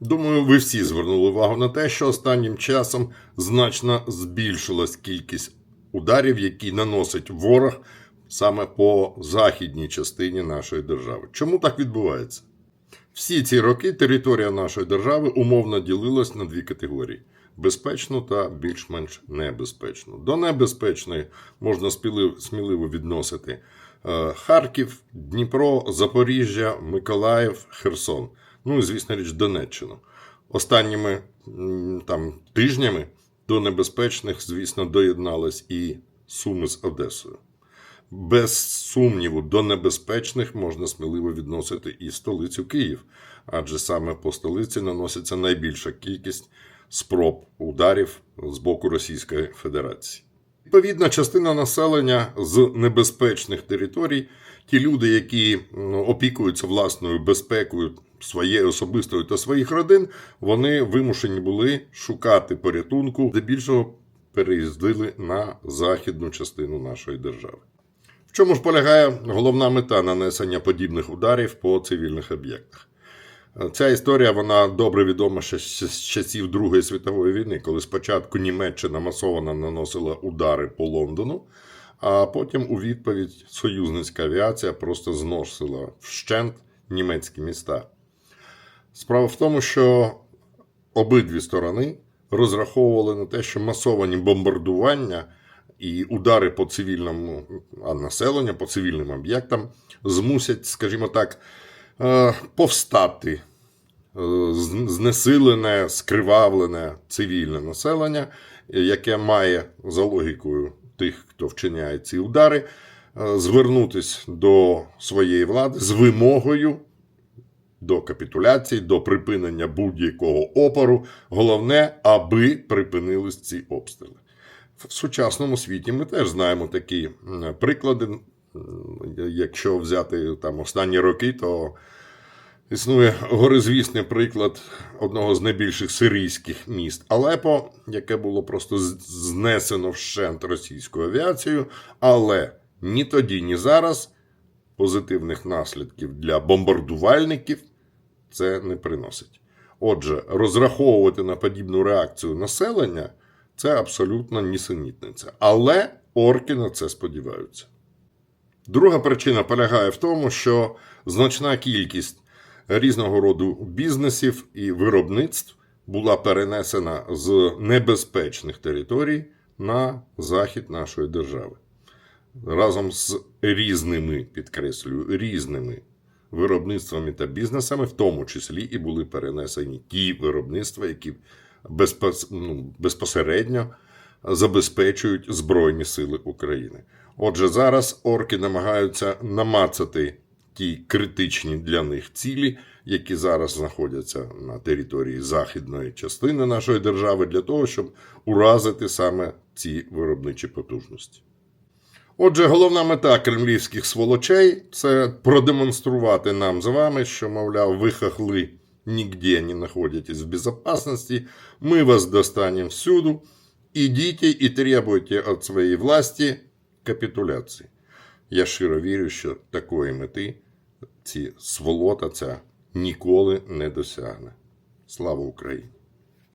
Думаю, ви всі звернули увагу на те, що останнім часом значно збільшилась кількість ударів, які наносить ворог саме по західній частині нашої держави. Чому так відбувається? Всі ці роки територія нашої держави умовно ділилась на дві категорії: безпечну та більш-менш небезпечну. До небезпечної можна сміливо, відносити е, Харків, Дніпро, Запоріжжя, Миколаїв, Херсон. Ну і звісно річ, Донеччину. Останніми там тижнями до небезпечних, звісно, доєднались і Суми з Одесою. Без сумніву, до небезпечних можна сміливо відносити і столицю Київ, адже саме по столиці наноситься найбільша кількість спроб ударів з боку Російської Федерації. Відповідна частина населення з небезпечних територій, ті люди, які опікуються власною безпекою своєю особистою та своїх родин, вони вимушені були шукати порятунку, здебільшого переїздили на західну частину нашої держави. В чому ж полягає головна мета нанесення подібних ударів по цивільних об'єктах? Ця історія вона добре відома ще з часів Другої світової війни, коли спочатку Німеччина масово наносила удари по Лондону, а потім у відповідь союзницька авіація просто зносила вщент німецькі міста. Справа в тому, що обидві сторони розраховували на те, що масовані бомбардування і удари по цивільному населенню, по цивільним об'єктам змусять, скажімо так, е, повстати е, знесилене, скривавлене цивільне населення, яке має за логікою тих, хто вчиняє ці удари, е, звернутись до своєї влади з вимогою до капітуляції, до припинення будь-якого опору. Головне, аби припинились ці обстріли. В сучасному світі ми теж знаємо такі приклади. Якщо взяти там останні роки, то існує горизвісний приклад одного з найбільших сирійських міст Алепо, яке було просто знесено вщент російською авіацією, але ні тоді, ні зараз позитивних наслідків для бомбардувальників це не приносить. Отже, розраховувати на подібну реакцію населення це абсолютно нісенітниця. Але орки на це сподіваються. Друга причина полягає в тому, що значна кількість різного роду бізнесів і виробництв була перенесена з небезпечних територій на захід нашої держави. Разом з різними, підкреслюю, різними виробництвами та бізнесами, в тому числі і були перенесені ті виробництва, які ну, безпосередньо забезпечують Збройні Сили України. Отже, зараз орки намагаються намацати ті критичні для них цілі, які зараз знаходяться на території західної частини нашої держави, для того, щоб уразити саме ці виробничі потужності. Отже, головна мета кремлівських сволочей це продемонструвати нам з вами, що, мовляв, ви хахли нігде не знаходитесь в безопасности, ми вас достанем всюду, ідіть і требуйте від своєї власті капітуляції. Я щиро вірю, що такої мети ці сволота ця ніколи не досягне. Слава Україні!